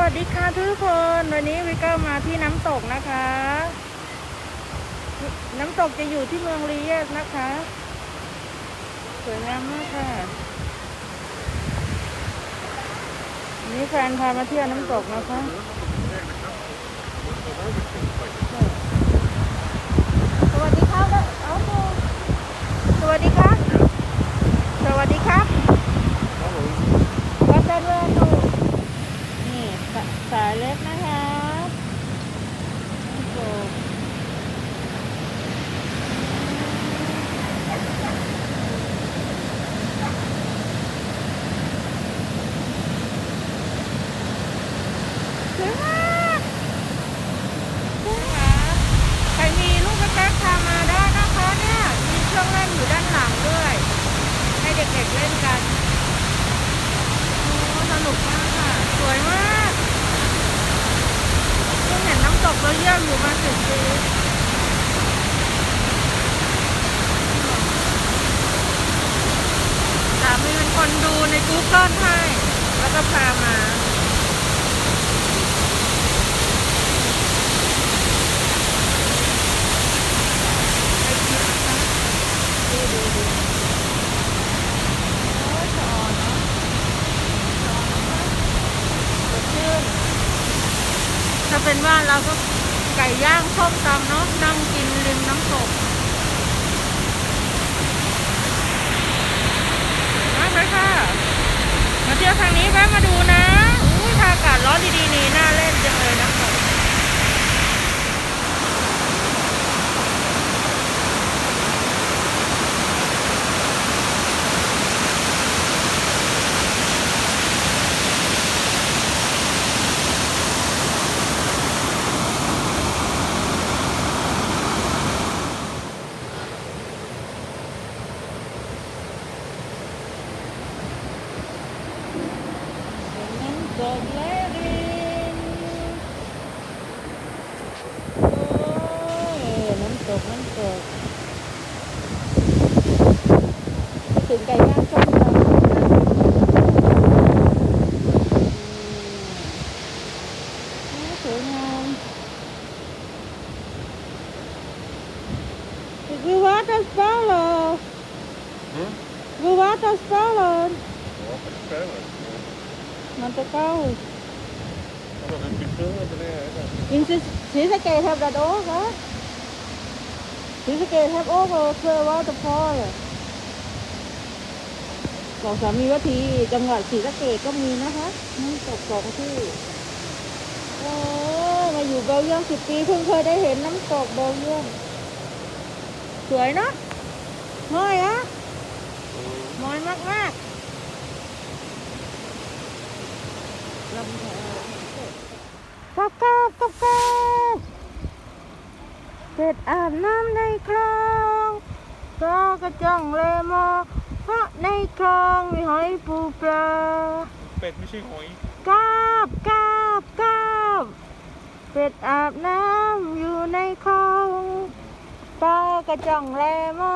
วัสดีค่ะทุกคน วันนี้วิก็มาที่น้ำตกนะคะ น้ำตกจะอยู่ที่เมืองรีเยสนะคะ สวยงามมากค่ะวันนี้แฟนพามาเที่ยวน้ำตกนะคะ สวัสดีครับเอาดูสวัสดีครับ สวัสดีครับวัดเดินเรือดูนี่สสายเล็กนะคะโอ้โหสวยมากสวยมากใครมีลูกเล็กๆพามาได้นะคะเนี่ย มีเครื่องเล่นอยู่ด้านหลังด้วย ให้เด็กๆเล่นกัน โอ้สนุกมากค่ะ สวยมากเพิ่งเห็นน้ำตกเราเยี่ย มอยู่มาสิบปีสามีเป็นคนดูใน Google ให้ แล้วก็พามาเนอะสะอ่อนมากสดชื่นถ้าเป็นบ้านเราก็ ไก่ย่างส้มตำเนาะนั่งกินริมน้ำตกมากเลยค่ะ มาเที่ยวทางนี้แวะมาดูนะอุ้ยถ้าอากาศร้อนดีๆนี่น่าเล่นจังเลยน้ำตก น้ำตกแลดินโอ้ยน้ำตกน้ำตก คิดถึงไก่ย่างส้มตำอืมสวยงาม We water spelen. Hm? We water spelen. Ja, wat spelen. Man te koud. Ja, dat is niet veel beneden. hè. In ศรีสะเกษแทบดัดโอ๊กเหรอศรีสะเกษแทบโอ๊กเลยเพื่อว่าจะพ่อเลยบอกสามีว่าทีจังหวัดศรีสะเกษก็มีนะคะนี่ตกสองที่โอ้มาอยู่เบลเยียมสิบปีเพิ่งเคยได้เห็นน้ำตกเบลเยียมสวยเนาะม้อยอะม้อยมากมาก ๆลำธารกับกบกับกบเป็ดอาบน้ำในคลองก็กระจ่องเลมอเพราะในคลองมีหอยปูปลาเป็ดไม่ใช่หอยกาบกาบกาบเป็ดอาบน้ำอยู่ในคลองตากระจ่องแลมอ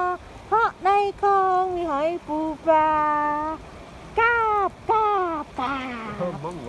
เพราะในคลองมีหอยปูปลากาบกาบกาบ